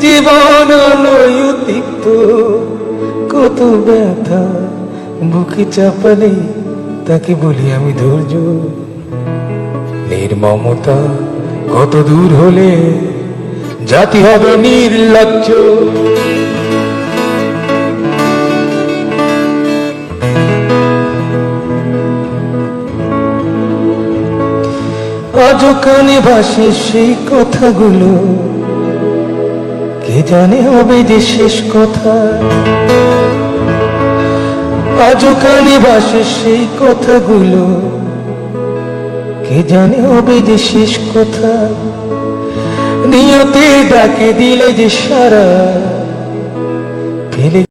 জীবন নয়ুতিক্ত কত ব্যথা, বুকে চাপালে তাকে বলি আমি ধৈর্য। নির্মমতা কত দূর হলে, জাতি হবে নির্লজ্জ। আজও কানে ভাসে সেই কথাগুলো কে জানে হবে যে শেষ কথা। আজও কানে বাসে সেই কথাগুলো। কে জানে হবে যে শেষ কথা। নিয়তে ডাকে দিলে যে সারা।